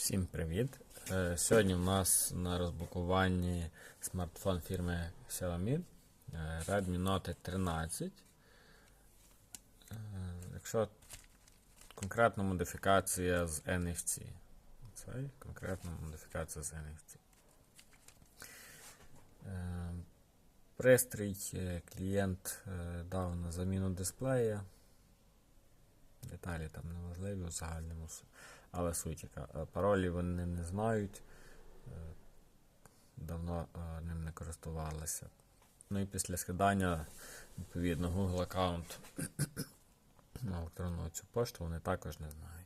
Всім привіт! Е, Сьогодні у нас на розблокуванні смартфон фірми Xiaomi е, Redmi Note 13. Е, Якщо конкретна модифікація з NFC. Це конкретна модифікація з NFC. Пристрій клієнт дав на заміну дисплея. Деталі там не важливі у загальному. Але суть яка. Е, Паролі вони не знають. е, Давно е, ним не користувалися. Ну і після скидання, відповідно, Google аккаунт на електронну цю пошту вони також не знають.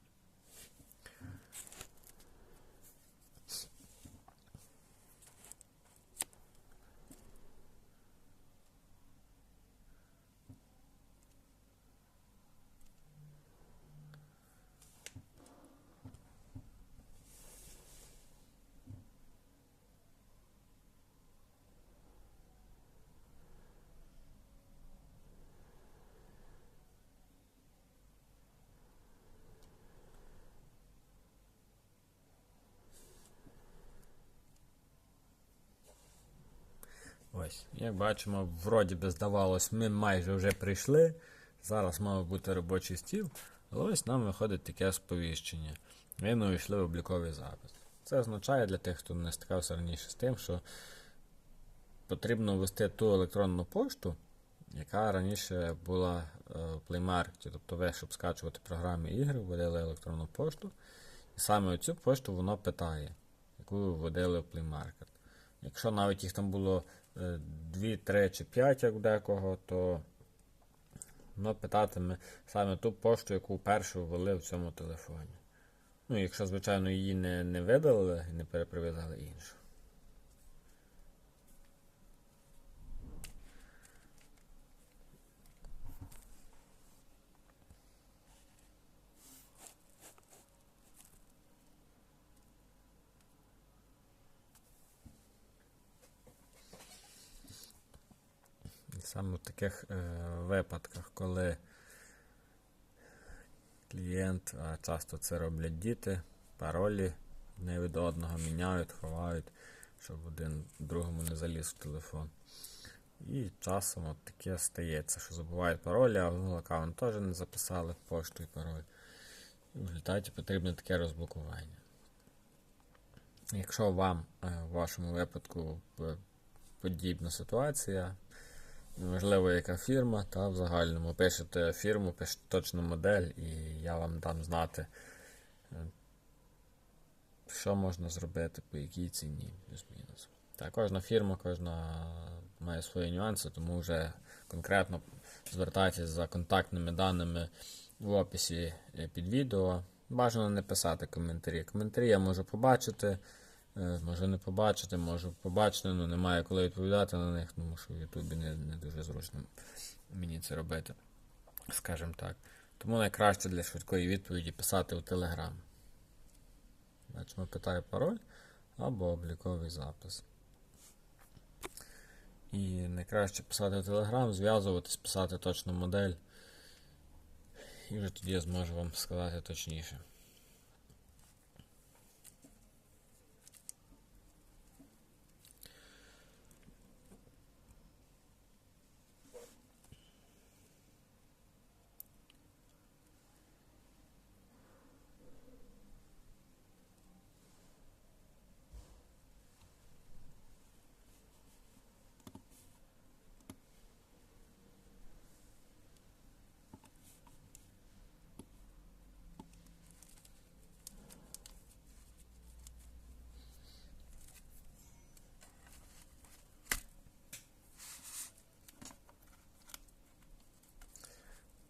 Ось, як бачимо, вроді би здавалось, ми майже вже прийшли. Зараз мав бути робочий стіл, але ось нам виходить таке сповіщення. Ви не увійшли в обліковий запис. Це означає для тих, хто не стикався раніше з тим, що потрібно ввести ту електронну пошту, яка раніше була е, в Play Market. Тобто ви, щоб скачувати програми ігри, вводили електронну пошту. І саме оцю пошту воно питає, яку ви вводили в Play Market. Якщо навіть їх там було 2, 3 чи 5, як декого, то воно питатиме саме ту пошту, яку першу ввели в цьому телефоні. Ну, якщо, звичайно, її не, не видалили і не переприв'язали іншу. Саме в таких е, випадках, коли клієнт, а часто це роблять діти, паролі не від одного міняють, ховають, щоб один другому не заліз в телефон. І часом от таке стається, що забувають паролі, а в аккаунт теж не записали пошту і пароль. І в результаті потрібне таке розблокування. Якщо вам е, в вашому випадку е, подібна ситуація, Неважливо, яка фірма, та в загальному пишете фірму, пишете точну модель, і я вам дам знати, е, що можна зробити, по якій ціні, плюс-мінус. Та кожна фірма, кожна має свої нюанси, тому вже конкретно звертайтеся за контактними даними в описі е, під відео. Бажано не писати коментарі. Коментарі я можу побачити. Е, Можу не побачити, можу побачити, але немає коли відповідати на них, тому що в Ютубі не, не дуже зручно мені це робити, скажімо так. Тому найкраще для швидкої відповіді писати у Telegram. Бачимо, питаю пароль або обліковий запис. І найкраще писати в Telegram, зв'язуватись, писати точну модель. І вже тоді я зможу вам сказати точніше.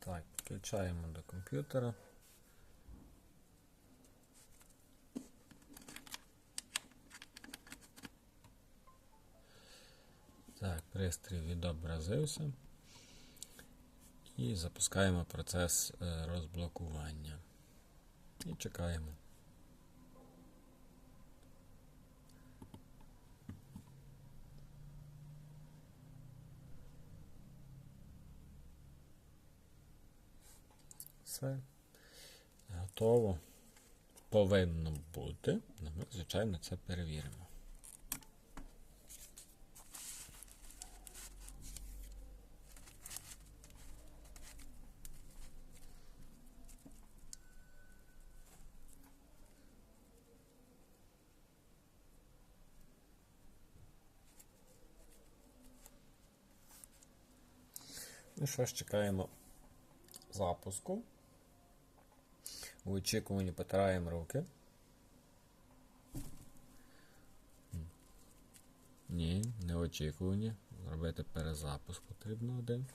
Так, підключаємо до комп'ютера. Так, пристрій відобразився. І запускаємо процес е, розблокування. І чекаємо. Все. Готово. повинно бути, ми, звичайно, це перевіримо. Ну що ж, чекаємо запуску. У очікуванні потираємо руки. Ні, не в очікуванні. Зробити перезапуск потрібно один.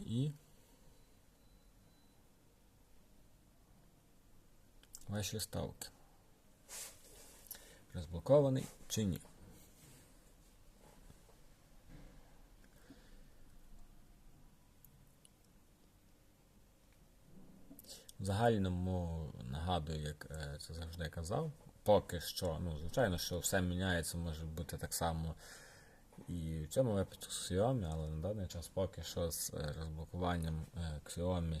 І ваші ставки. Розблокований чи ні? Загальному нагадую, як е, це завжди казав. Поки що, ну, звичайно, що все міняється, може бути так само і в цьому випадку з Xiaomi, але на даний час поки що з е, розблокуванням е, Xiaomi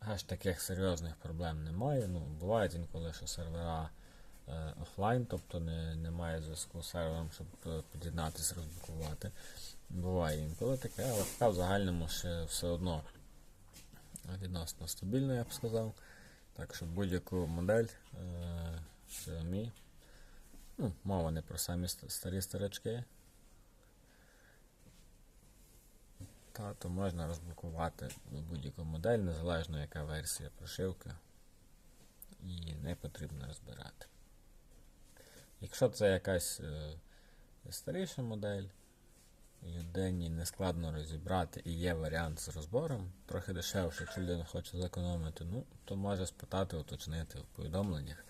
аж таких серйозних проблем немає. Ну, Бувають інколи, що сервера офлайн, тобто не, немає зв'язку з сервером, щоб під'єднатися, розблокувати. Буває інколи таке, але в загальному ще все одно відносно стабільно, я б сказав. Так що будь-яку модель е, Xiaomi, ну, мова не про самі старі старички, та, то можна розблокувати будь-яку модель, незалежно яка версія прошивки, і не потрібно розбирати. Якщо це якась е, старіша модель, людині не складно розібрати і є варіант з розбором, трохи дешевше, якщо людина хоче зекономити, ну, то може спитати, уточнити в повідомленнях.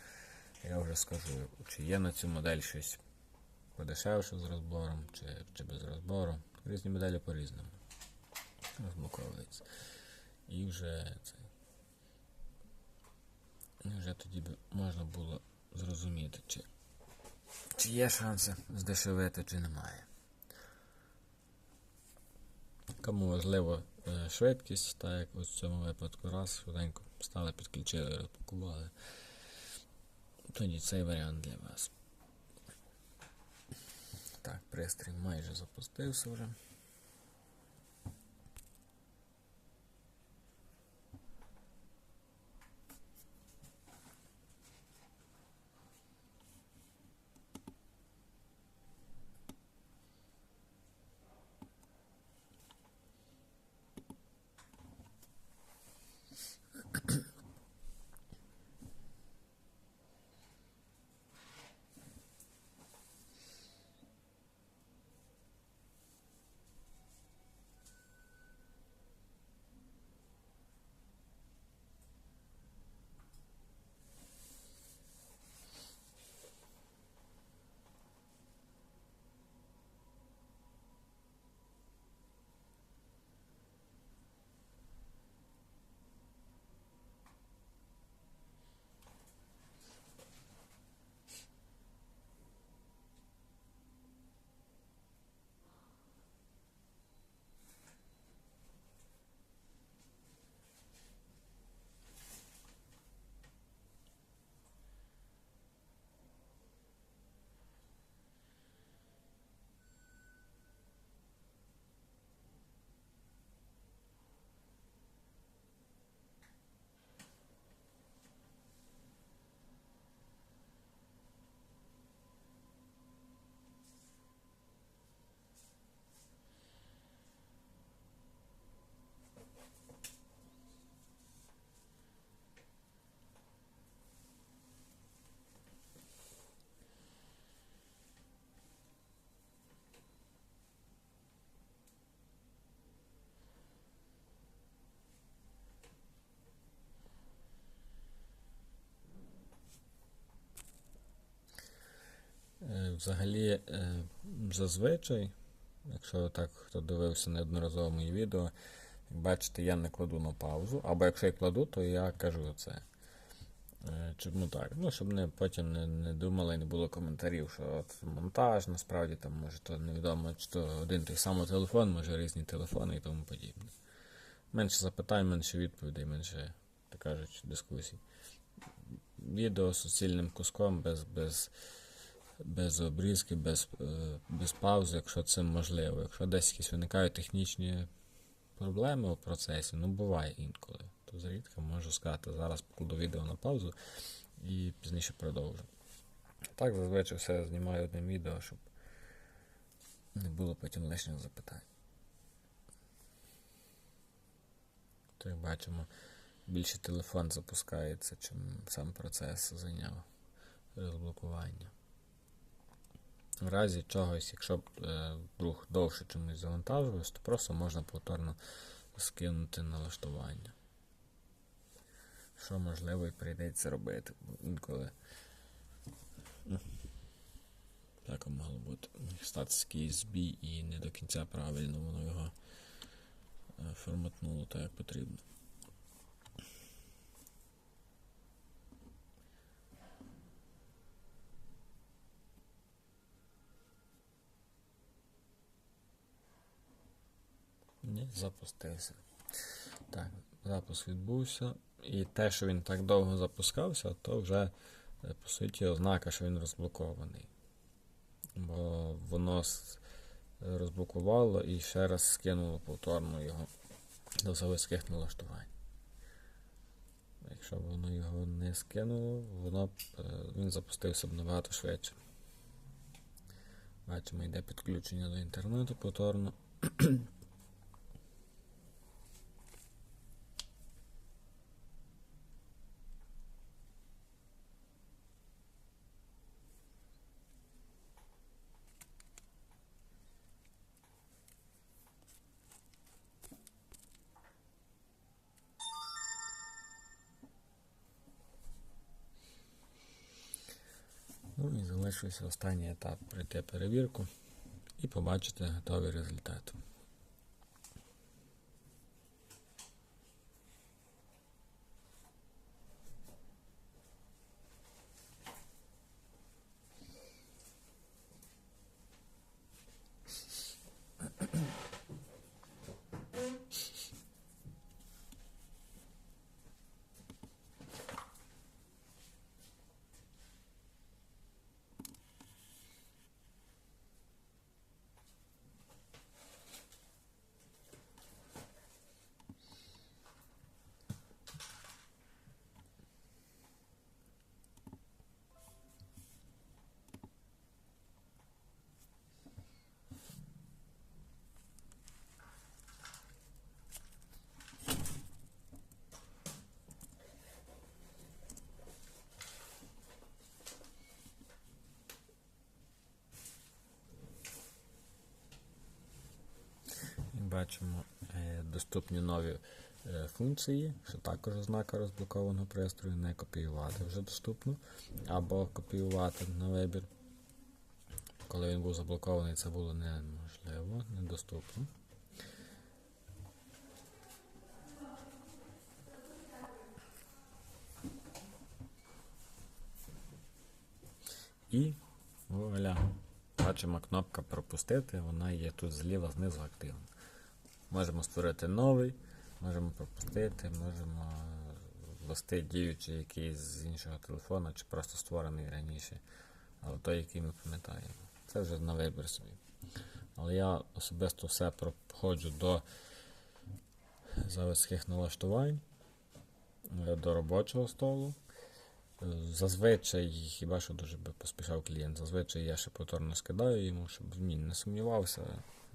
Я вже скажу, чи є на цю модель щось подешевше з розбором, чи, чи без розбору. Різні моделі по-різному розблоковуються. І вже це. І вже тоді б можна було зрозуміти, чи, чи є шанси здешевити, чи немає. Кому важливо е, швидкість, так як ось в цьому випадку раз, швиденько стали, підключили, розпакували. Тоді цей варіант для вас. Так, пристрій майже запустився вже. Взагалі, е, зазвичай, якщо так хто дивився неодноразово мої відео, бачите, я не кладу на паузу, або якщо я кладу, то я кажу це. Е, Чому так? Ну, щоб не, потім не, не думали, не було коментарів, що от монтаж, насправді там може то невідомо, чи то один той самий телефон, може різні телефони і тому подібне. Менше запитань, менше відповідей, менше так кажучи, дискусій. Відео з суцільним куском, без, без, без обрізки, без, е, без паузи, якщо це можливо. Якщо десь якісь виникають технічні проблеми у процесі, ну буває інколи. То зрідка можу сказати, зараз покладу відео на паузу і пізніше продовжу. Так, зазвичай все знімаю одним відео, щоб не було потім лишніх запитань. То як бачимо, більше телефон запускається, чим сам процес зайняв розблокування. В разі чогось, якщо е, вдруг довше чомусь завантажуєш, то просто можна повторно скинути налаштування. Що можливо і прийдеться робити. Інколи так могло бути. Статись якийсь збій і не до кінця правильно воно його е, форматнуло так, як потрібно. Ні, запустився. Так, запуск відбувся. І те, що він так довго запускався, то вже, е, по суті, ознака, що він розблокований. Бо воно розблокувало і ще раз скинуло повторно його до заводських налаштувань. Якщо б воно його не скинуло, воно б, е, він запустився б набагато швидше. Бачимо, йде підключення до інтернету повторно. Залишився останній етап пройти перевірку і побачити готовий результат. І бачимо е, доступні нові е, функції, що також ознака розблокованого пристрою, не копіювати вже доступно, або копіювати на вибір. Коли він був заблокований, це було неможливо, недоступно. І вуаля. Бачимо кнопка пропустити, вона є тут зліва знизу активна. Можемо створити новий, можемо пропустити, можемо ввести діючий якийсь з іншого телефона, чи просто створений раніше, але той, який ми пам'ятаємо. Це вже на вибір собі. Але я особисто все проходжу до заводських налаштувань, до робочого столу. Зазвичай, хіба що дуже би поспішав клієнт, зазвичай я ще повторно скидаю йому, щоб він не сумнівався.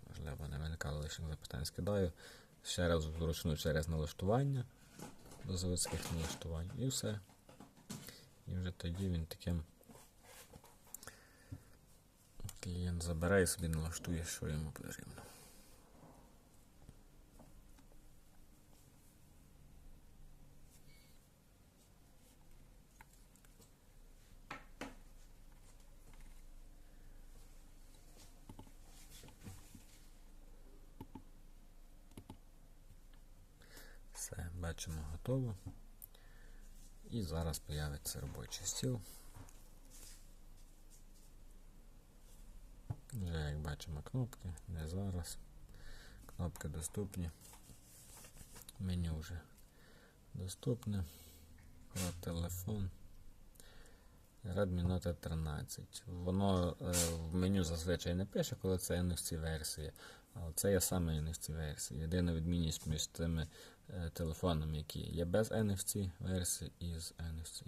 Можливо, не виникало лишніх запитань, скидаю. Ще раз вручну через налаштування до заводських налаштувань і все. І вже тоді він таким клієнт забере і собі налаштує, що йому потрібно. Все, бачимо, готово. І зараз появиться робочий стіл. Вже як бачимо кнопки, не зараз. Кнопки доступні. Меню вже доступне. Про телефон. Redmi Note 13. Воно е, в меню зазвичай не пише, коли це NFC версія. Але це є саме NFC версія. Єдина відмінність між тими е, телефонами, які є без NFC версії і з NFC.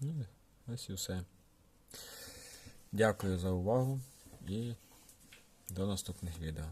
Ну, ось і все. Дякую за увагу і до наступних відео.